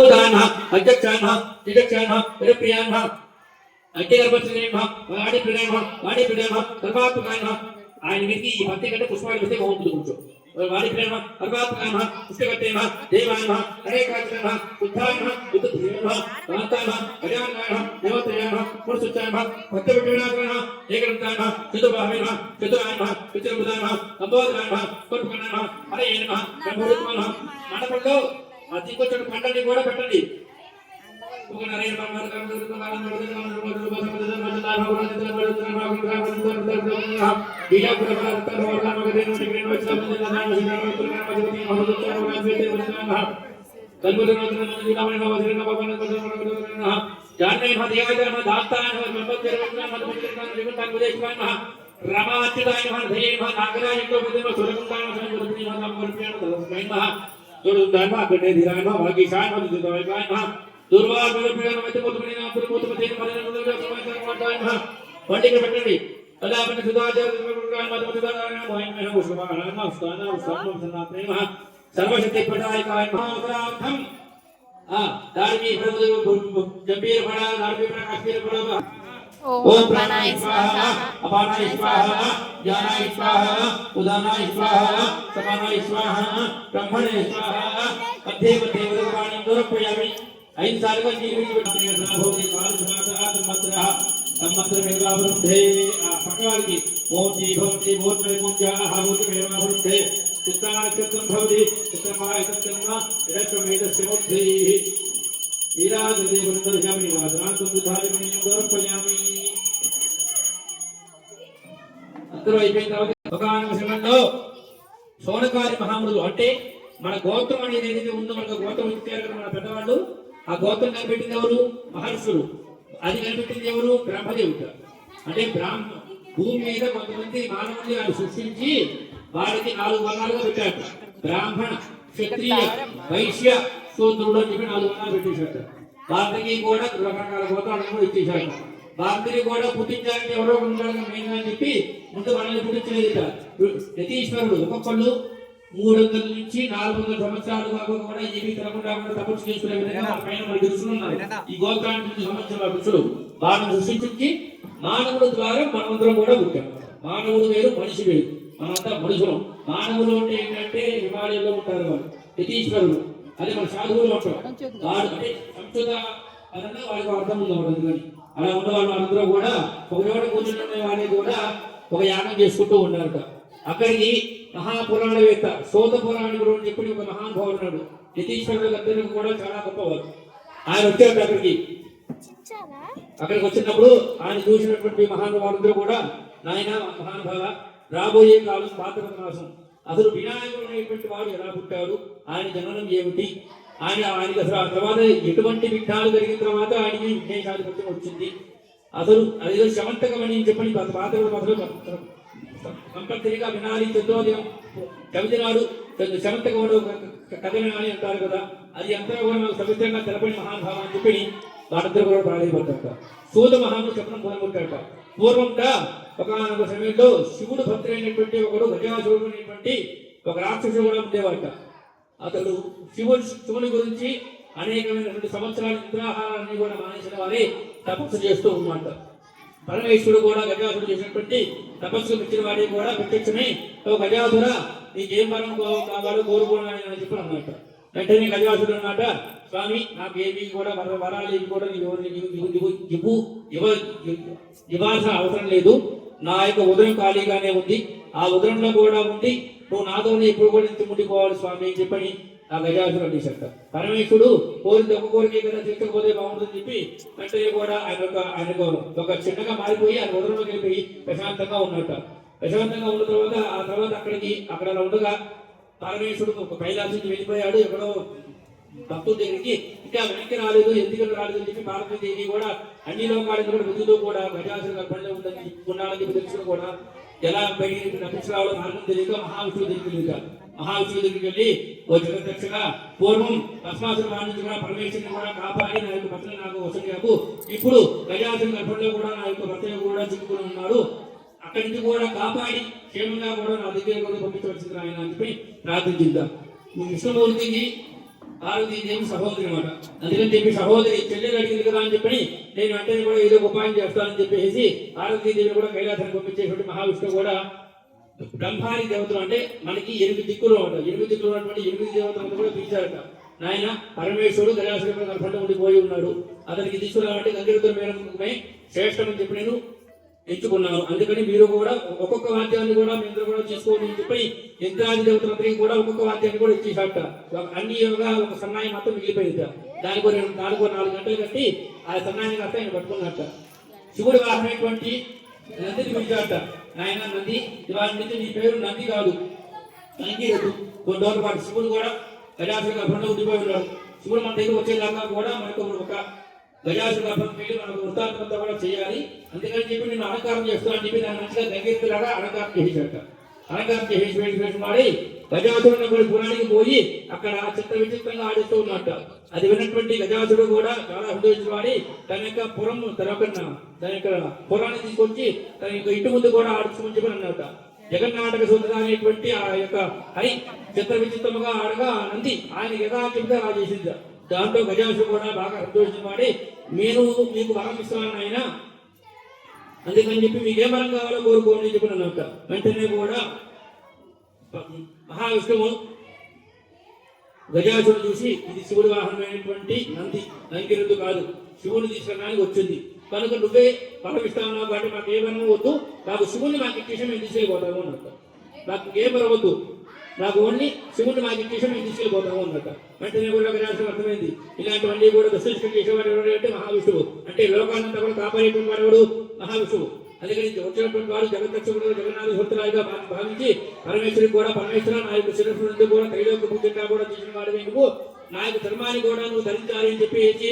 భూతానః అధ్యక్షానః దిదక్షానః విరప్రియానః అగ్నిగర్భశ్రేణః వాడిప్రియానః వాడిప్రియానః గర్భాత్మకాయనః ఆయన మీదకి ఈ భక్తి కంటే పుష్పాలు పెడితే బాగుంటుంది కొంచెం వాడిప్రియానః గర్భాత్మకాయనః పుష్పకట్టేనః దేవానః అనేకాగ్రహణః శుద్ధాయనః బుద్ధుదేవనః కాంతానః గజానః దేవతయానః పురుషుచ్చాయనః భక్తవిజ్ఞానః ఏకరంతానః చతుర్బాహవేనః చతురాయనః చతుర్బుధానః కంబోధరాయనః స్వర్పకర్ణనః హరయేనః బ్రహ్మరుత్మనః మండపంలో ఆ దిక్కొచ్చిన పండండి కూడా పెట్టండి ఒక నరేంద్ర బంగారు ದುರ್ದಾಯಮ ಗಣೇಧಿರಾಯಮ ಭಾಗಿಸಾಯ ಮಧುದಾಯಮಾಯ ಮಹ ದುರ್ವಾದ ಬಿಡಬಿಡ ಮತ್ತೆ ಮೂತು ಬಿಡಿ ನಾ ಪುರಿ ಮೂತು ಮತ್ತೆ ಮನೆ ಮುದುಗ ಸಮಾಯ ಮಾಡ್ತಾಯ ಮಹ ಪಂಡಿಗೆ ಪಟ್ಟಣಿ ಅಲ್ಲ ಪಂಡಿತ ಸುಧಾಚಾರ ದುರ್ಗಾಯ ಮತ ಮತದಾನ ಮಹೈ ಮಹ ಉಷ್ಮಾನ ಮಸ್ತಾನ ಉಷ್ಮಾನ ಸನ್ನ ಪ್ರೇಮ ಸರ್ವಶಕ್ತಿ ಪಟಾಯಕಾಯ ಮಹಾವತಾರ್ಥಂ ಆ ಧಾರ್ಮಿಕ ಪ್ರಭು ಗಂಭೀರ ಬಡ ಧಾರ್ಮಿಕ ಪ್ರಕಾಶ ಬಡ ओम प्राणाय स्वाहा। अपानाय स्वाहा ज्ञानाय स्वाहा उदानाय स्वाहा समानाय स्वाहा ब्रह्मणे स्वाहा अध्येव देवदेवाणीं गौरवयामि ऐं सार्वजीवीविभक्तिः सम्भवति कालसमातः तन्मत्रः तन्मत्रमेवावृद्धे पकवाल्कि ओम जी भवति भूतमे मुञ्जाः भूतमेवावृद्धे चित्तानक्षत्रं भवति चित्रमायतत्तन्म इदत्वमेतस्य बुद्धिः మహ దుర్దాయ మహ అందరూ అయిపోయిన తర్వాత ఒకనొక సమయంలో సోనకారి అంటే మన గోత్రం అనేది ఏదైతే ఉందో మనకు గోత్రం ఇచ్చారు కదా మన పెద్దవాళ్ళు ఆ గోత్రం కనిపెట్టింది ఎవరు? మహర్షులు. అది కనిపెట్టింది ఎవరు? బ్రహ్మదేవుడు. అంటే బ్రాహ్మ భూమి మీద కొంతమంది మానవుల్ని వాళ్ళు సృష్టించి వారికి నాలుగు వర్ణాలుగా పెట్టారు. బ్రాహ్మణ క్షత్రియ వైశ్య శూద్రుడు అని చెప్పి నాలుగు వర్ణాలు పెట్టేశారు వారికి కూడా రకరకాల గోత్రాలను కూడా ఇచ్చేశారు వారిని కూడా పుట్టించాలంటే ఎవరో ఉండాలని మెయిన్ అని చెప్పి ముందు మనల్ని పుట్టించలేదు యతీశ్వరుడు ఒక్కొక్కళ్ళు మూడు వందల నుంచి నాలుగు వందల సంవత్సరాలు వరకు కూడా ఏమీ తినకుండా కూడా తపస్సు చేసుకునే విధంగా మన పైన మనకి ఋషులు ఉన్నారు. ఈ గోత్రానికి సంబంధించిన ఋషులు వారిని సృష్టించి మానవుల ద్వారా మనమందరం కూడా పుట్టాం. మానవుడు వేరు మనిషి వేరు. మనంతా మనుషులం. మానవులు అంటే ఏంటంటే హిమాలయంలో ఉంటారు వాళ్ళు. యతీశ్వరుడు. అదే మన సాధువులు వాడు అంటే సంస్కృత పరంగా వాళ్ళకి అర్థం ఉంది ఒకటి అందుకని. అలా ఉన్నవాళ్ళు అందరూ కూడా ఒక చోట కూర్చుంటున్న వాళ్ళని కూడా ఒక యాగం చేసుకుంటూ ఉన్నారట అక్కడికి మహాపురాణవేత్త శోధ పురాణికుడు అని చెప్పి ఒక మహానుభావుడు ఉన్నాడు. యతీశ్వరుడు కూడా చాలా గొప్పవారు ఆయన వచ్చాడు అక్కడికి. అక్కడికి వచ్చినప్పుడు ఆయన చూసినటువంటి మహానుభావులందరూ కూడా నాయన మహానుభావ రాబోయే కాలం పాత్ర మాసం అసలు వినాయకుడు అనేటువంటి వాడు ఎలా పుట్టాడు ఆయన జననం ఏమిటి? ఆయన ఆయనకి అసలు ఆ తర్వాత ఎటువంటి విఘ్నాలు జరిగిన తర్వాత ఆయనకి విఘ్నేశాధిపత్యం వచ్చింది? అసలు అదేదో అని చెప్పని గత పాత్ర మొదలు కంపల్సరిగా వినాలి చతుర్దయం కవితనాడు శమంతకముడు కథ వినాలి అంటారు కదా అది అంతా కూడా నాకు సవిత్రంగా తెలపని మహానుభావం అని చెప్పి వాళ్ళందరూ కూడా ప్రాధాన్యపడతారట సూద మహాను చెప్పడం మొదలుపెట్టారట పూర్వంగా ఒకనొక సమయంలో శివుడు భక్తులైనటువంటి ఒకడు గజాసురుడు అనేటువంటి ఒక రాక్షసుడు కూడా ఉండేవాట అతడు శివుడు శివుని గురించి అనేకమైనటువంటి సంవత్సరాల నిద్రాహారాన్ని కూడా మానేసిన వారే తపస్సు చేస్తూ ఉన్నమాట పరమేశ్వరుడు కూడా గజాసుడు చేసినటువంటి తపస్సు పెట్టిన వాడిని కూడా ప్రత్యక్షమై ఓ గజాసుర నీకేం వరం కావాలో కోరుకోవాలని అని చెప్పి అన్నమాట వెంటనే గజాసుడు అన్నమాట స్వామి నాకు ఏమీ కూడా వర వరాలు ఏమి కూడా నీకు ఎవరు ఇవ్వ ఇవ్వాల్సిన అవసరం లేదు నా యొక్క ఉదయం ఖాళీగానే ఉంది. ఆ ఉదయంలో కూడా ఉండి నువ్వు నాతోనే ఎప్పుడు కూడా ఇంత ముందుకోవాలి స్వామి అని చెప్పని ఆ గజాసుడు అనేసట పరమేశ్వరుడు కోరిన ఒక కోరిక కదా తీర్చకపోతే బాగుంటుందని చెప్పి వెంటనే కూడా ఆయన ఒక ఆయన ఒక చిన్నగా మారిపోయి ఆయన ఉదయంలోకి వెళ్ళిపోయి ప్రశాంతంగా ఉన్నట్ట ప్రశాంతంగా ఉన్న తర్వాత ఆ తర్వాత అక్కడికి అక్కడ ఉండగా పరమేశ్వరుడు ఒక కైలాసం వెళ్ళిపోయాడు. ఎక్కడో భక్తుల దగ్గరికి ఇంకా వెనక్కి రాలేదు ఎందుకు రాలేదు అని చెప్పి భారతీదేవి కూడా అన్ని లోకాలను కూడా వెతుకుతూ కూడా గజాసుల గర్భంలో ఉందని ఉన్నాడని చెప్పి తెలుసుకుని కూడా ఎలా బయటికి నటించరావడం మార్గం తెలియక మహావిష్ణువు దగ్గరికి వెళ్తారు మహావిష్ణువు దగ్గరికి వెళ్ళి ఓ జగదక్షగా పూర్వం భస్మాసురు వారి నుంచి కూడా పరమేశ్వరుని కూడా కాపాడి నా యొక్క భర్తను నాకు వసతి చేయకు ఇప్పుడు గజాసుల గర్భంలో కూడా నా యొక్క భర్త కూడా చిక్కుకుని ఉన్నారు. అక్కడి నుంచి కూడా కాపాడి క్షేమంగా కూడా నా దగ్గర కూడా పంపించవలసింది ఆయన అని చెప్పి ప్రార్థించుద్దాం విష్ణుమూర్తికి ఆరోగ్యం సహోదరి అనమాట అందుకని చెప్పి సహోదరి చెల్లెలు అడిగింది కదా అని చెప్పని నేను వెంటనే కూడా ఏదో ఉపాయం చేస్తానని చెప్పేసి పార్వతీదేవిని కూడా కైలాసానికి పంపించేటువంటి మహావిష్ణువు కూడా బ్రహ్మాని దేవతలు అంటే మనకి ఎనిమిది దిక్కులు ఉంటాయి. ఎనిమిది దిక్కులు ఉన్నటువంటి ఎనిమిది దేవతలను కూడా పిలిచారట. నాయన పరమేశ్వరుడు గజాసురుడు గర్భంలో ఉండిపోయి ఉన్నాడు. అతనికి తీసుకురావంటే గంగిరుద్ర మేడమే శ్రేష్టమని చెప్పి నేను ఎంచుకున్నాను. అందుకని మీరు కూడా ఒక్కొక్క వాద్యాన్ని కూడా మీరు కూడా తీసుకోండి అని చెప్పి యంత్రాది దేవతలందరికీ కూడా ఒక్కొక్క వాద్యాన్ని కూడా ఇచ్చేసాట అన్ని యోగా ఒక సన్నాయి మాత్రం మిగిలిపోయింది దానికి రెండు నాలుగు నాలుగు గంటలు కట్టి ఆ సన్నాయిని కాస్త ఆయన పట్టుకున్నట్ట శివుడు వాహనమైనటువంటి నందిని పిలిచాట ఆయన నంది ఇవాళ నుంచి నీ పేరు నంది కాదు. నందిరెడ్డు కొన్ని రోజుల పాటు శివుడు కూడా గజాసుడు గర్భంలో ఉండిపోయి ఉన్నాడు శివుడు మన దగ్గర వచ్చేలాగా కూడా మనకు ఒక గజాసుడు గర్భంకి వెళ్ళి మనకు వృత్తాంతంతో కూడా చేయాలి. అందుకని చెప్పి నేను అలంకారం చేస్తానని చెప్పి దాని మంచిగా దగ్గరలాగా అలంకారం చేసేట అలంకారం చేసి వేసి వేసి గజాసుడు కూడా పురానికి పోయి అక్కడ చిత్ర విచిత్రంగా ఆడిస్తూ ఉన్నట్ట. అది విన్నటువంటి గజాసుడు కూడా చాలా సంతోషించబడి వాడి తన యొక్క పురం తన యొక్క తన యొక్క పురాన్ని తీసుకొచ్చి తన యొక్క ఇంటి ముందు కూడా ఆడుచుకుని చెప్పి అన్నట్ట జగన్నాటక సూత్ర అనేటువంటి ఆ యొక్క హరి చిత్ర విచిత్రముగా ఆడగా నంది ఆయన యథాచితంగా రాజేసింది. దాంట్లో దాంతో కూడా బాగా సంతోషించిన నేను మీకు వరం ఇస్తాను ఆయన. అందుకని చెప్పి మీకు ఏ వరం కావాలో కోరుకోండి చెప్పి నన్ను అంట వెంటనే కూడా మహావిష్ణువు గజాసుడు చూసి ఇది శివుడి వాహనమైనటువంటి నంది నంగిరుడు కాదు శివుని తీసుకెళ్ళడానికి వచ్చింది. కనుక నువ్వే పరమిస్తావు కాబట్టి మాకు ఏ వరం వద్దు నాకు శివుని మాకు ఇచ్చేసి మేము తీసుకెళ్ళిపోతాము అన్నట్టు నాకు ఏ వరం వద్దు నాకు ఓన్లీ శివుడు మాకు ఇచ్చేసాడు మేము తీసుకెళ్ళిపోతాము అన్నమాట. అంటే నేను కూడా గజాసుడు అర్థమైంది. ఇలాంటివన్నీ కూడా దర్శించుకుని చేసేవాడు ఎవరు అంటే మహావిష్ణువు. అంటే లోకానంతా కూడా కాపాడేటువంటి వాడు ఎవడు మహావిష్ణువు. అందుకని వచ్చినటువంటి వారు జగదక్షకుడు జగన్నాథ భక్తురాలుగా భావించి పరమేశ్వరికి కూడా పరమేశ్వర నా యొక్క శిరస్సు నుండి కూడా తైలోక పూజగా కూడా తీసిన వాడు ఎందుకు నా యొక్క ధర్మాన్ని కూడా నువ్వు ధరించాలి అని చెప్పి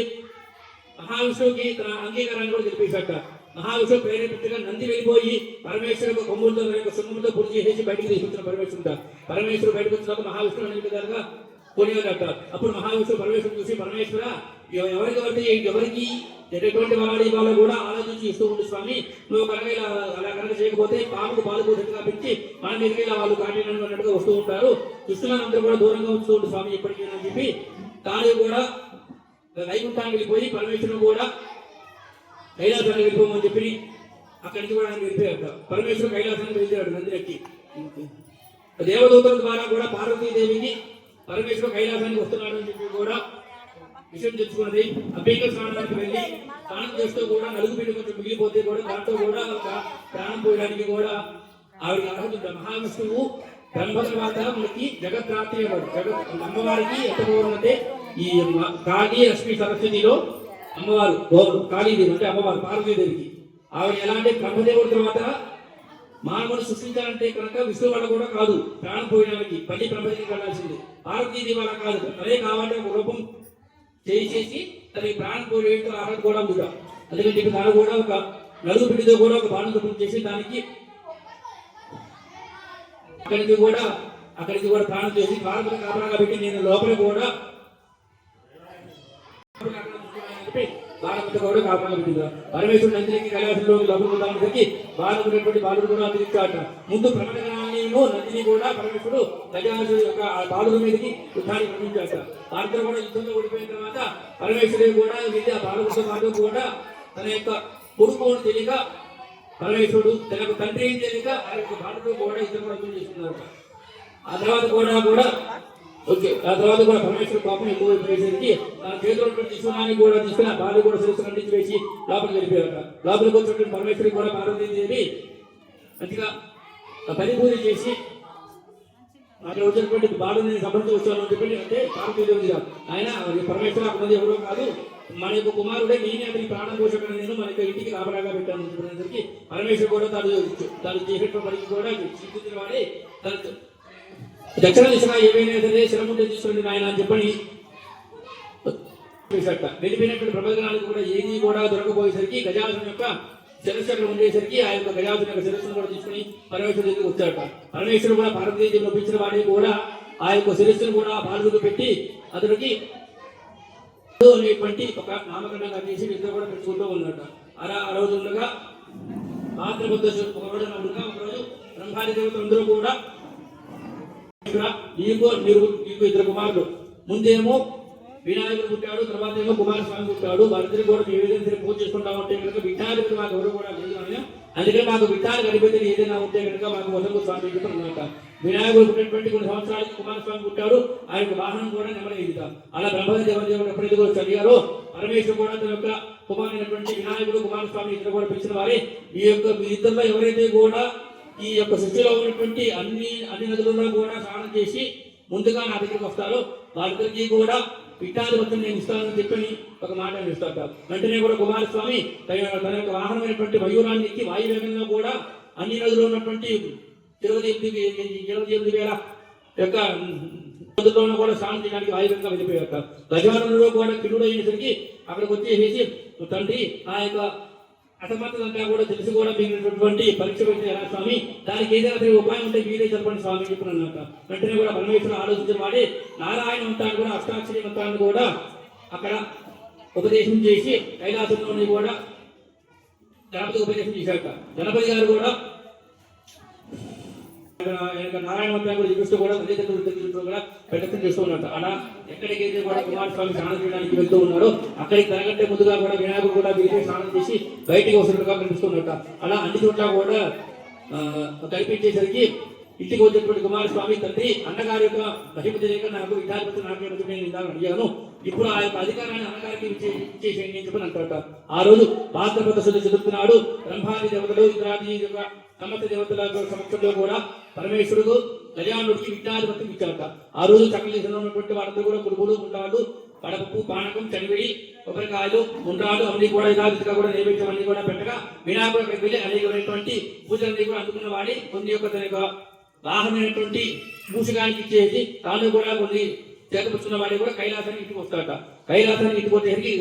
మహావిష్ణువుకి తన అంగీకారాన్ని కూడా తెలిపేశాక మహావిష్ణువు ప్రేరేపించగా నంది వెళ్ళిపోయి పరమేశ్వరు కొమ్ములతో తన యొక్క పూజ చేసేసి బయటికి తీసుకుంటారు పరమేశ్వరుడు పరమేశ్వరుడు బయటకు వచ్చినాక మహావిష్ణువు అనే విధాలుగా కొనియాడట అప్పుడు మహావిష్ణువు పరమేశ్వరుడు చూసి పరమేశ్వర ఎవరికి ఎవరికి ఎవరికి ఎటువంటి వాడి వాళ్ళు కూడా ఆలోచించి ఇస్తూ ఉండు స్వామి. నువ్వు కనుక ఇలా అలా కనుక చేయకపోతే పాముకు పాలు పోసేట్టుగా పెంచి మన దగ్గర ఇలా వాళ్ళు కాటినట్టు అన్నట్టుగా వస్తూ ఉంటారు. దుష్టులందరూ కూడా దూరంగా ఉంచుతూ ఉండు స్వామి ఎప్పటికైనా అని చెప్పి తాను కూడా వైకుంఠానికి వెళ్ళిపోయి పరమేశ్వరుడు కూడా కైలాసాన్ని వెళ్ళిపోమని చెప్పి అక్కడికి నుంచి కూడా ఆయన వెళ్ళిపోయాడు పరమేశ్వరుడు కైలాసాన్ని వెళ్ళాడు నందిరెక్కి దేవదూతల ద్వారా కూడా పార్వతీదేవిని పరమేశ్వరుడు కైలాసానికి వస్తున్నాడు అని చెప్పి కూడా విషయం తెచ్చుకున్నది అభ్యంకర స్నానానికి వెళ్ళి స్నానం చేస్తూ కూడా నలుగు పిండి కొంచెం మిగిలిపోతే కూడా దాంట్లో కూడా ఒక ప్రాణం పోయడానికి కూడా ఆవిడ అర్హత మహావిష్ణువు బ్రహ్మ తర్వాత మనకి జగద్రాత్రి జగత్ అమ్మవారికి ఎంత ఈ కాగి కాళీ సరస్వతిలో అమ్మవారు గౌరవం కాళీదేవి అంటే అమ్మవారు పార్వతీదేవికి. ఆవిడ ఎలా అంటే బ్రహ్మదేవుడి తర్వాత మానవుని సృష్టించాలంటే కనుక విష్ణు వల్ల కూడా కాదు ప్రాణం పోయడానికి పల్లి బ్రహ్మదేవికి వెళ్ళాల్సింది. పార్వతీదేవి వల్ల కాదు అదే కావాలంటే ఒక రూపం చేయి చేసి ప్రాణం పోయేట్టు ఆరాధన కూడా ఉంది అందుకని చెప్పి దాని కూడా ఒక నలుగు పిడితో కూడా ఒక బాణం రూపం చేసి దానికి అక్కడికి కూడా అక్కడికి కూడా ప్రాణం చేసి భారత కాపలాగా పెట్టి నేను లోపల కూడా బాలకుడు కూడా కాపలా పరమేశ్వరుడు నందినికి కైలాసంలో లోపలికి ఉందామని బాలుకున్నటువంటి బాలుడు కూడా అందించాట ముందు ప్రకటనని నందిని కూడా పరమేశ్వరుడు గజాసుడు యొక్క ఆ బాలుల మీదకి యుద్ధానికి పంపించాట. వారితో కూడా యుద్ధంలో ఓడిపోయిన తర్వాత పరమేశ్వరుడు కూడా వెళ్ళి ఆ బాలుడితో పాటు కూడా తన యొక్క కొడుకు తెలియక పరమేశ్వరుడు తన యొక్క తండ్రి తెలియక ఆ యొక్క బాలుడు కూడా యుద్ధం చేస్తున్నారు ఆ తర్వాత కూడా కూడా ఓకే ఆ తర్వాత కూడా పరమేశ్వర పాపం ఎక్కువ వేసేసరికి ఆ చేతిలో తీసుకున్నాన్ని కూడా తీసుకుని ఆ బాలు కూడా శిరస్సు ఖండించి వేసి లోపలికి వెళ్ళిపోయారట. లోపలికి వచ్చినటువంటి పరమేశ్వరుడు కూడా పార్వతీదేవి మంచిగా ఆ పని పూజ చేసి అక్కడ వచ్చినటువంటి బాలుని సంబంధించి వచ్చాను అని చెప్పి అంటే పార్వతీదేవి ఆయన పరమేశ్వర అక్కడ ఎవరో కాదు మన యొక్క కుమారుడే నేనే అతని ప్రాణం పోషకం నేను మన యొక్క ఇంటికి రాబరాగా పెట్టాను అని చెప్పినందుకు పరమేశ్వరుడు కూడా తను తను చేసేటువంటి పనికి కూడా చింతించిన వాడే. తను దక్షిణ దిశగా ఏమైనా సరే శ్రమంటే తీసుకోండి నాయన అని చెప్పని వెళ్ళిపోయినటువంటి ప్రబోధనాలకు కూడా ఏది కూడా దొరకపోయేసరికి గజాసుని యొక్క శిరస్సు ఉండేసరికి ఆ యొక్క గజాసుని యొక్క శిరస్సును కూడా తీసుకుని పరమేశ్వరుడు దగ్గరికి వచ్చాడట పరమేశ్వరుడు కూడా భారతదేశంలో ఒప్పించిన వాడిని కూడా ఆ యొక్క శిరస్సును కూడా బాలుడికి పెట్టి అతనికి అనేటువంటి ఒక నామకరణంగా చేసి నిద్ర కూడా పెట్టుకుంటూ ఉన్నాడు అలా ఆ రోజు ఉండగా పాత్రబుద్ధ ఒక రోజు ఒక రోజు బ్రహ్మాది దేవత అందరూ కూడా నీకు నీకు నీకు ఇద్దరు కుమారుడు ముందేమో వినాయకుడు పుట్టాడు తర్వాత ఏమో కుమారస్వామి పుట్టాడు. వారిద్దరు కూడా మేము ఏదైనా పూజ చేసుకుంటాం అంటే కనుక విఠాలకు మాకు ఎవరు కూడా లేదు అందుకే అందుకని మాకు విఠాలకు కనిపించిన ఏదైనా ఉంటే కనుక మాకు వసంత స్వామి చెప్పారు అన్నమాట వినాయకుడు పుట్టినటువంటి కొన్ని సంవత్సరాలకు కుమారస్వామి పుట్టాడు. ఆయన వాహనం కూడా నెమలేదు అలా బ్రహ్మదేవ దేవదేవుడు ఎప్పుడైతే కూడా చదివారో పరమేశ్వరు కూడా తన యొక్క కుమారైనటువంటి వినాయకుడు కుమారస్వామి ఇద్దరు కూడా పిలిచిన వారే. ఈ యొక్క మీ ఇద్దరిలో ఎవరైతే కూడా ఈ యొక్క సృష్టిలో ఉన్నటువంటి అన్ని అన్ని నదులలో కూడా స్నానం చేసి ముందుగా నా దగ్గరికి వస్తారు. వారిద్దరికి కూడా పిట్టాది మొత్తం నేను ఇస్తానని చెప్పని ఒక మాట ఇస్తాడు వెంటనే కూడా కుమారస్వామి తన తన యొక్క వాహనమైనటువంటి మయూరాన్ని ఎక్కి వాయువేగంలో కూడా అన్ని నదులు ఉన్నటువంటి ఇరవై ఎనిమిది ఇరవై ఎనిమిది వేల యొక్క నదుల్లోనూ కూడా స్నానం చేయడానికి వాయువేగంగా వెళ్ళిపోయారు గజానంలో కూడా కిరుడు అయ్యేసరికి అక్కడికి వచ్చేసేసి తండ్రి ఆ యొక్క అసమర్థతంతా కూడా తెలిసి కూడా మిగిలినటువంటి పరీక్ష పెట్టిన స్వామి. దానికి ఏదైనా ఉపాయం ఉంటే మీరే చెప్పండి స్వామి చెప్పిన అన్నమాట. వెంటనే కూడా పరమేశ్వరుడు ఆలోచించిన వాడి నారాయణ మంత్రాన్ని కూడా అష్టాక్షరి మంత్రాన్ని కూడా అక్కడ ఉపదేశం చేసి కైలాసంలోని కూడా గణపతి ఉపదేశం చేశాక గణపతి గారు కూడా ఆయన నారాయణ కూడా చూపిస్తూ కూడా తల్లిదండ్రులు దగ్గర కూడా ప్రయత్నం చేస్తూ ఉన్నారు అలా ఎక్కడికైతే కూడా కుమారస్వామి స్నానం చేయడానికి వెళ్తూ ఉన్నారో అక్కడికి తరగంటే ముందుగా కూడా వినాయకుడు కూడా వీరే స్నానం చేసి బయటికి వస్తున్నట్టుగా కనిపిస్తున్నట్ట. అలా అన్ని చోట్ల కూడా కల్పించేసరికి కనిపించేసరికి ఇంటికి వచ్చినటువంటి కుమారస్వామి తండ్రి అన్నగారి యొక్క మహిమ తెలియక నాకు విద్యార్థి నాకు నేను ఇందాక అడిగాను. ఇప్పుడు ఆ యొక్క అధికారాన్ని అన్నగారికి ఇచ్చేసేయండి అని చెప్పి అంటారట. ఆ రోజు భాద్రపద శుద్ధి చదువుతున్నాడు బ్రహ్మాది దేవతలు ఇంద్రాది యొక్క సమస్త దేవతల సమక్షంలో కూడా పరమేశ్వరుడు గజానుడికి విజ్ఞాధిపత్యం ఇచ్చారట. ఆ రోజు చక్కల దేశంలో ఉన్నటువంటి కూడా కుడుకులు ఉంటాడు కడపప్పు పానకం చనివిడి కొబ్బరికాయలు ఉండ్రాలు అన్ని కూడా యథావిధిగా కూడా నైవేద్యం అన్ని కూడా పెట్టగా వినాయకుడు వెళ్ళి అనేకమైనటువంటి పూజలన్నీ కూడా అందుకున్న వాడి కొన్ని యొక్క తన యొక్క వాహనమైనటువంటి మూషికానికి ఇచ్చేసి తాను కూడా కొన్ని చేతపరుచున్న వాడి కూడా కైలాసానికి ఇంటికి వస్తాడట కైలాసానికి ఇంటికి వచ్చేసరికి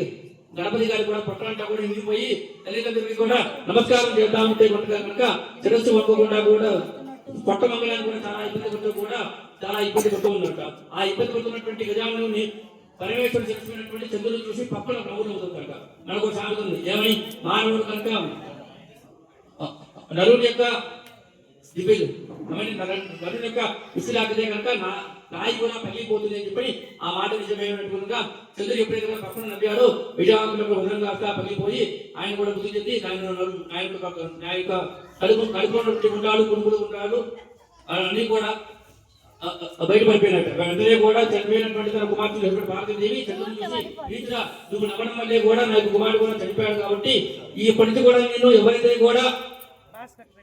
గణపతి గారు కూడా పొట్టంతా కూడా ఇంటిపోయి తల్లిదండ్రులకి కూడా నమస్కారం చేద్దామంటే కనుక శిరస్సు వంపకుండా కూడా పొట్ట మంగళాన్ని కూడా చాలా ఇబ్బంది పడుతూ కూడా చాలా ఇబ్బంది పడుతూ ఉన్నట ఆ ఇబ్బంది పడుతున్నటువంటి గజాముని పరమేశ్వరుడు చేస్తున్నటువంటి చంద్రుడు చూసి పక్కన నవ్వులు అవుతుందట మనకు సాగుతుంది. ఉంది ఏమని? మానవుడు కనుక నలుగురు యొక్క దివ్యులు. అవన్నీ నరుని యొక్క విసిలాగితే కనుక నా నాయి కూడా పగిలిపోతుంది అని చెప్పి ఆ మాట నిజమైనట్టుగా చంద్రుడు ఎప్పుడైతే కూడా పక్కన నవ్వాడో విజయాకుల ఉదయం కాస్త పగిలిపోయి ఆయన కూడా బుద్ధి చెంది దాని ఆయన యొక్క కడుపు కడుపున్నటువంటి ఉండాలు కొనుగోలు ఉండాలు అన్నీ కూడా ఆ, ఆ, బయటపడిపోయినట్టు. వెంటనే కూడా చనిపోయినటువంటి తన కుమార్తె భారతదేవి చంద్రుని నువ్వు నవ్వడం వల్లే కూడా నాకు కుమారుడు కూడా చనిపోయాడు కాబట్టి ఈ ఇప్పటి కూడా నేను ఎవరైతే కూడా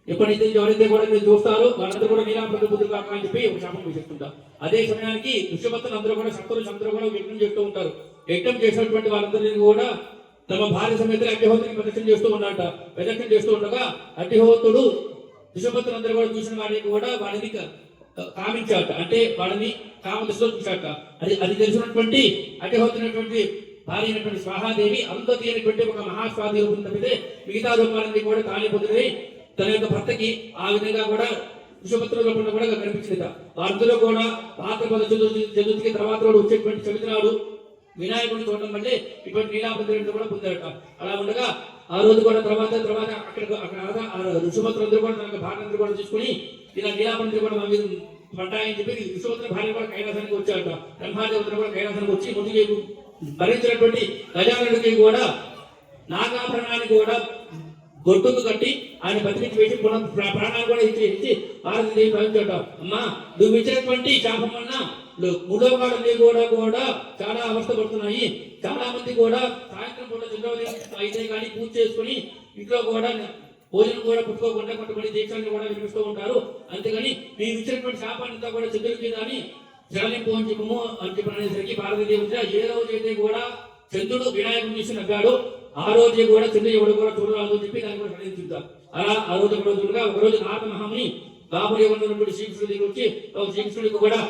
ఎప్పుడైతే ఎవరైతే కూడా మీరు చూస్తారో వాళ్ళందరూ కూడా నీలాంటి బుద్ధులు కాక అని చెప్పి ఒక శాపం వేసేస్తుంటారు అదే సమయానికి దుష్యభక్తులు అందరూ కూడా శక్తులు అందరూ కూడా యజ్ఞం చేస్తూ ఉంటారు. యజ్ఞం చేసినటువంటి వాళ్ళందరినీ కూడా తమ భార్య సమేత అగ్నిహోత్రికి ప్రదక్షిణ చేస్తూ ఉన్నట ప్రదక్షిణ చేస్తూ ఉండగా అగ్నిహోత్రుడు దుష్యభక్తులు అందరూ కూడా చూసిన వాడిని కూడా వాడిని కామించాట అంటే వాళ్ళని కామ దృష్టిలో చూశాట అది అది తెలిసినటువంటి అగ్నిహోత్రునటువంటి భార్య అయినటువంటి స్వాహాదేవి అందరి అయినటువంటి ఒక మహాస్వాది రూపం తప్పితే మిగతా రూపాలన్నీ కూడా తానే పొందినవి తన యొక్క భర్తకి ఆ విధంగా కూడా విషపత్ర కూడా కనిపించింది వారందరూ కూడా పాత్ర పద చతుర్థికి తర్వాత కూడా వచ్చేటువంటి చవితనాడు వినాయకుడిని చూడడం వల్లే ఇటువంటి నీలాపత్రుడు కూడా పొందారట. అలా ఉండగా ఆ రోజు కూడా తర్వాత తర్వాత అక్కడ అక్కడ అనగా ఋషభత్రులందరూ కూడా తన భార్యందరూ కూడా తీసుకుని ఇలా నీలాపంతులు కూడా మా మీద పడ్డాయని చెప్పి విశ్వభద్ర భార్య కూడా కైలాసానికి వచ్చారట. బ్రహ్మాదేవతలు కూడా కైలాసానికి వచ్చి ముందు భరించినటువంటి గజానుడికి కూడా నాగాభరణాన్ని కూడా గొట్టుకు కట్టి ఆయన బతికించి వేసి పునః ప్రాణాలు కూడా ఇచ్చి ఇచ్చి భారతదేవి భావించాట అమ్మా నువ్వు ఇచ్చినటువంటి శాపం వల్ల మూడవగాడని కూడా కూడా చాలా అవస్థ పడుతున్నాయి. చాలా మంది కూడా సాయంత్రం పూట అయితే కానీ పూజ చేసుకుని ఇంట్లో కూడా భోజనం కూడా పుట్టుకోకుండా కొంతమంది దీక్షాన్ని కూడా వినిపిస్తూ ఉంటారు. అంతేగాని మీరు ఇచ్చినటువంటి శాపాన్ని అంతా కూడా చంద్రుడికి కానీ జలనింపు అని చెప్పము అని చెప్పిన అనేసరికి ఏ రోజు అయితే కూడా చంద్రుడు వినాయకుడు చూసి నవ్వాడు ఆ రోజే కూడా చిన్న ఎవడు కూడా చూడరాదు అని చెప్పి దాన్ని కూడా ప్రణయించుద్దాం అలా ఆ రోజు ఒక రోజు ఒక రోజు నారద మహాముని బాబుడి ఉన్నటువంటి శ్రీకృష్ణుడి దగ్గర వచ్చి శ్రీకృష్ణుడికి కూడా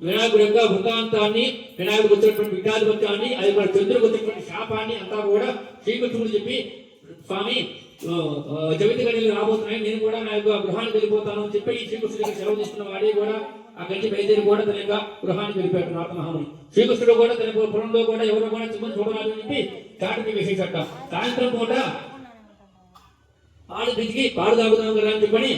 వినాయకుడి యొక్క వృత్తాంతాన్ని వినాయకుడికి వచ్చినటువంటి విఘాధిపత్యాన్ని అది కూడా చంద్రుడికి వచ్చినటువంటి శాపాన్ని అంతా కూడా శ్రీకృష్ణుడు చెప్పి స్వామి చవితి గడియలు రాబోతున్నాయి నేను కూడా నా యొక్క గృహానికి వెళ్ళిపోతాను అని చెప్పి ఈ శ్రీకృష్ణుడికి సెలవు తీసుకున్న వాడే కూడా అక్కడి నుంచి బయలుదేరి కూడా తన యొక్క గృహానికి వెళ్ళిపోయాడు నారద మహాముని. శ్రీకృష్ణుడు కూడా తన పురంలో కూడా ఎవరు కూడా చిమ్మని చూడరాదు అని చెప్పి చాటుకి వేసేసట సాయంత్రం పూట పాలు పితికి పాలు తాగుదాం కదా అని చెప్పని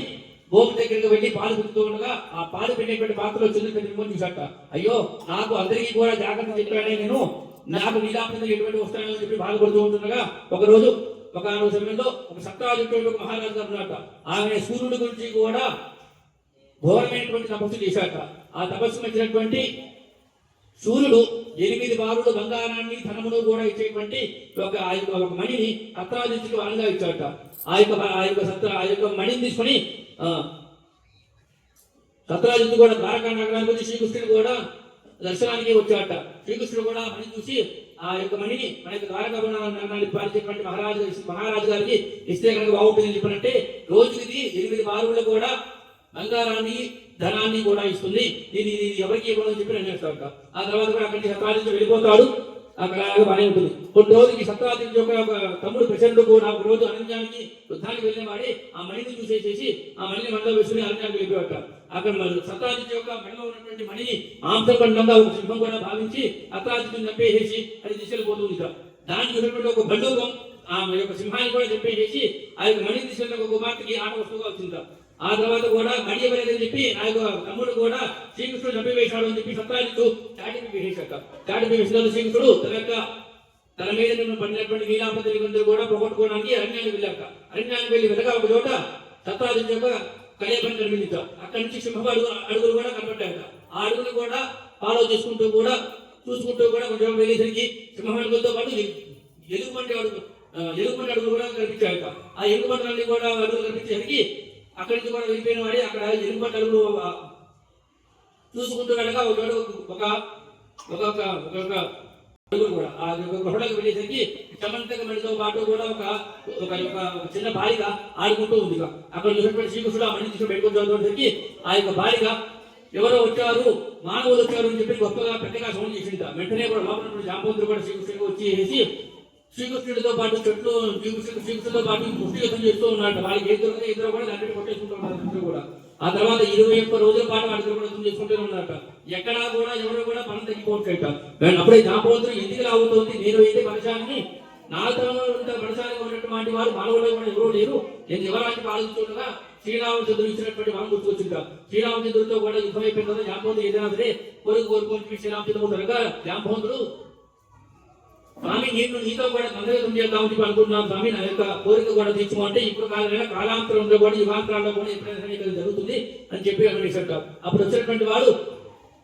భూమి దగ్గరికి వెళ్ళి పాలు పుడుతూ ఉండగా ఆ పాలు పెట్టేటువంటి పాత్రలో చిన్న పెట్టుకొని చూసాట అయ్యో నాకు అందరికీ కూడా జాగ్రత్త చెప్పాడే నేను. నాకు నీలాపద ఎటువంటి వస్తాయని చెప్పి బాధపడుతూ ఉంటుండగా ఒక రోజు ఒక సమయంలో ఒక సత్రాజుటువంటి ఒక మహారాజు గారు ఆమె సూర్యుడి గురించి కూడా ఘోరమైనటువంటి తపస్సు చేశాట ఆ తపస్సు వచ్చినటువంటి సూర్యుడు ఎనిమిది బారులు బంగారాన్ని ధనమును కూడా ఇచ్చేటువంటి ఒక ఆ యొక్క ఒక మణిని సత్రాజిత్తుకు వరంగా ఇచ్చాట ఆ యొక్క ఆ యొక్క సత్ర ఆ యొక్క మణిని తీసుకొని ఆ, సత్రాజిత్తు కూడా ద్వారకా నగరానికి వచ్చి శ్రీకృష్ణుడు కూడా దర్శనానికి వచ్చాట శ్రీకృష్ణుడు కూడా మణి చూసి ఆ యొక్క మణిని మన యొక్క ద్వారకా నగరాన్ని పాలించేటువంటి మహారాజు మహారాజు గారికి ఇస్తే కనుక బాగుంటుంది చెప్పినట్టే రోజుకి ఇది ఎనిమిది బారులు కూడా బంగారాన్ని ధనాన్ని కూడా ఇస్తుంది. దీన్ని ఇది ఎవరికి ఇవ్వాలని చెప్పి నేను చేస్తాడు ఆ తర్వాత కూడా అక్కడి నుంచి వెళ్ళిపోతాడు. అక్కడ బాగానే ఉంటుంది. కొన్ని రోజులకి సత్రాజిత్తు యొక్క ఒక తమ్ముడు ప్రచండు నాకు రోజు అరణ్యానికి యుద్ధానికి వెళ్ళినవాడి ఆ మణిని చూసేసేసి ఆ మణిని మనలో వేసుకుని అరణ్యానికి వెళ్ళిపోయాడు అక్కడ మరి సత్రాజిత్తు యొక్క మణిలో ఉన్నటువంటి మణిని మాంసఖండంగా ఒక సింహం కూడా భావించి సత్రాజిత్తుని చంపేసేసి అది తీసుకెళ్ళిపోతుంది ఇక. దానికి ఉన్నటువంటి ఒక బండూకం ఆ యొక్క సింహాన్ని కూడా చంపేసేసి ఆ యొక్క మణి దిశలో ఒక కుమార్తెకి ఆట వస్తువుగా వచ్చింది ఆ తర్వాత కూడా కడియబడేదని చెప్పి ఆ యొక్క తమ్ముడు కూడా శ్రీకృష్ణుడు చంపివేశాడు అని చెప్పి సత్రాజిత్తు చాటిపి వేసేశాక చాటిపి వేసిన శ్రీకృష్ణుడు తన యొక్క తన మీద నిన్ను పడినటువంటి నీలాపతి కూడా పోగొట్టుకోవడానికి అరణ్యానికి వెళ్ళాక అరణ్యానికి వెళ్ళి వెళ్ళగా ఒక చోట సత్తాది యొక్క కళేపని కనిపించాం అక్కడి నుంచి సింహం అడుగు అడుగులు కూడా కనబడ్డాయట ఆ అడుగులు కూడా ఫాలో చేసుకుంటూ కూడా చూసుకుంటూ కూడా కొంచెం వెళ్ళేసరికి సింహం అడుగులతో పాటు ఎలుగుబంటి అడుగు ఎలుగుబంటి అడుగులు కూడా కనిపించాక ఆ ఎలుగుబంటి కూడా అడుగులు కనిపించేసరికి అక్కడి నుంచి కూడా వెళ్ళిపోయిన వాడి అక్కడ ఎలుగుబంటి అడుగులు ఆ, ఒకడు ఒక ఒక్కొక్క ఒక్కొక్క అడుగులు కూడా. ఆ గృహలోకి వెళ్ళేసరికి సమంతక పాటు కూడా ఒక ఒక ఒక చిన్న బాలిక ఆడుకుంటూ ఉంది. అక్కడ చూసినటువంటి శ్రీకృష్ణుడు ఆ మణి తీసుకుని పెట్టుకుని ఆ యొక్క బాలిక ఎవరో వచ్చారు మానవులు వచ్చారు అని చెప్పి గొప్పగా పెద్దగా సౌండ్ చేసింట. వెంటనే కూడా లోపల ఉన్నటువంటి కూడా శ్రీకృష్ణుడికి వచ్చి వేసి శ్రీకృష్ణుడితో పాటు చెట్లు శ్రీకృష్ణుడు శ్రీకృష్ణుడితో పాటు ముష్టి యుద్ధం చేస్తూ ఉన్నాడు వాళ్ళకి ఏ దొరికితే ఇద్దరు కూడా దాంట్లో కొట్టేసుకుంటున్నారు ఇద్దరు కూడా. ఆ తర్వాత ఇరవై ఒక్క రోజుల పాటు వాళ్ళిద్దరు కూడా యుద్ధం చేసుకుంటూనే ఉన్నారట. ఎక్కడా కూడా ఎవరు కూడా పనం తగ్గిపోవట్లేట అప్పుడే జాంబవంతుడు ఎందుకు రాబోతోంది నేను అయితే మనుషాన్ని నా తరంలో ఉంటే మనుషాలుగా ఉన్నటువంటి వారు మానవులు కూడా ఎవరూ లేరు. నేను ఎవరానికి ఆలోచించుండగా శ్రీరామచంద్రుడు ఇచ్చినటువంటి మనం గుర్తుకొచ్చిందా? శ్రీరామచంద్రుడితో కూడా యుద్ధం అయిపోయిన తర్వాత జాంబవంతుడు ఏదైనా సరే కోరిక కోరుకొని శ్రీరామచంద్రుడు అనగా జాంబవంతుడు స్వామి నేను నీతో కూడా తొందరగా చేద్దామని చెప్పి అనుకుంటున్నాను స్వామి. నా యొక్క కోరిక కూడా తీర్చుకుంటే ఇప్పుడు కాదైనా కాలాంతరంలో కూడా యుగాంతరాల్లో కూడా ఎప్పుడైనా జరుగుతుంది అని చెప్పి అనేసాడు అప్పుడు వచ్చినటువంటి వాడు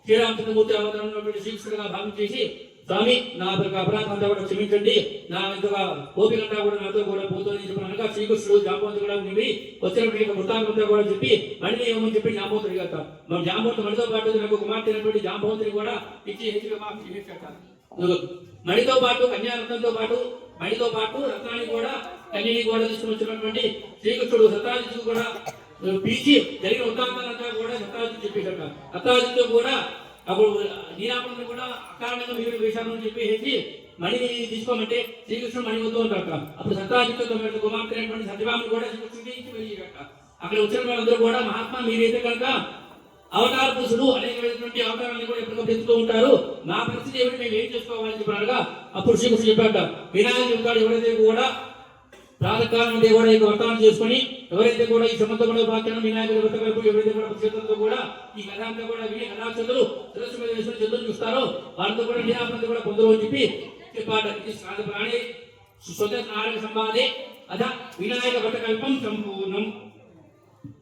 శ్రీరామచంద్రమూర్తి అవతారంలో శ్రీకృష్ణుడుగా భావం చేసి స్వామి నా యొక్క అపరాధం అంతా కూడా క్షమించండి. నా యొక్క గోపికంతా కూడా నాతో కూడా పోతుంది చెప్పి అనగా శ్రీకృష్ణుడు జాంబవంతుడు కూడా ఉండి వచ్చినటువంటి వృత్తాంతంతా కూడా చెప్పి మళ్ళీ ఏమని చెప్పి జాంబవంతుడు కదా మన జాంబవంతుడు మనతో పాటు నాకు కుమార్తె అయినటువంటి జాంబవంతుని కూడా ఇచ్చి హెచ్చుగా మాకు చేసేట మణితో పాటు కన్యారత్నంతో పాటు మణితో పాటు రత్నాన్ని కూడా కన్యని కూడా తీసుకుని వచ్చినటువంటి శ్రీకృష్ణుడు సత్రాజిత్తు కూడా పిలిచి జరిగిన వృత్తాంతాలంతా కూడా సత్రాజిత్తు చెప్పేశాక సత్రాజిత్తు కూడా అప్పుడు నీరాపణను కూడా అకారణంగా మీరు వేశాను అని చెప్పేసి మణిని తీసుకోమంటే శ్రీకృష్ణుడు మణి వద్దు అంటాక అప్పుడు సత్రాజిత్తుతో పాటు కుమార్తె అయినటువంటి సత్యభామని కూడా శ్రీకృష్ణుడి అక్కడ వచ్చిన వాళ్ళందరూ కూడా మహాత్మా మీరైతే కనుక అవతార పురుషుడు అనేకమైనటువంటి అవతారాన్ని కూడా ఎప్పటికప్పుడు ఎత్తుతూ ఉంటారు. నా పరిస్థితి ఏమిటి? మేము ఏం చేసుకోవాలని చెప్పారుగా అప్పుడు గురించి చెప్పాట వినాయకుడు చెప్తాడు ఎవరైతే కూడా ప్రాతకాలం నుండి కూడా ఈ వర్తమానం చేసుకొని ఎవరైతే కూడా ఈ సమంత కూడా వాక్యాన్ని వినాయకుడు వ్రత వైపు ఎవరైతే కూడా చేతులతో కూడా ఈ కథాంతా కూడా విని కథాచంద్రులు శిరస్సు మీద చంద్రులు చూస్తారో వారితో కూడా నిరాపద కూడా పొందరు అని చెప్పి చెప్పాట ఇది శ్రాద్ధ ప్రాణి. స్వతంత్ర నారాయణ సంవాదే. అథ వినాయక వ్రత సంపూర్ణం.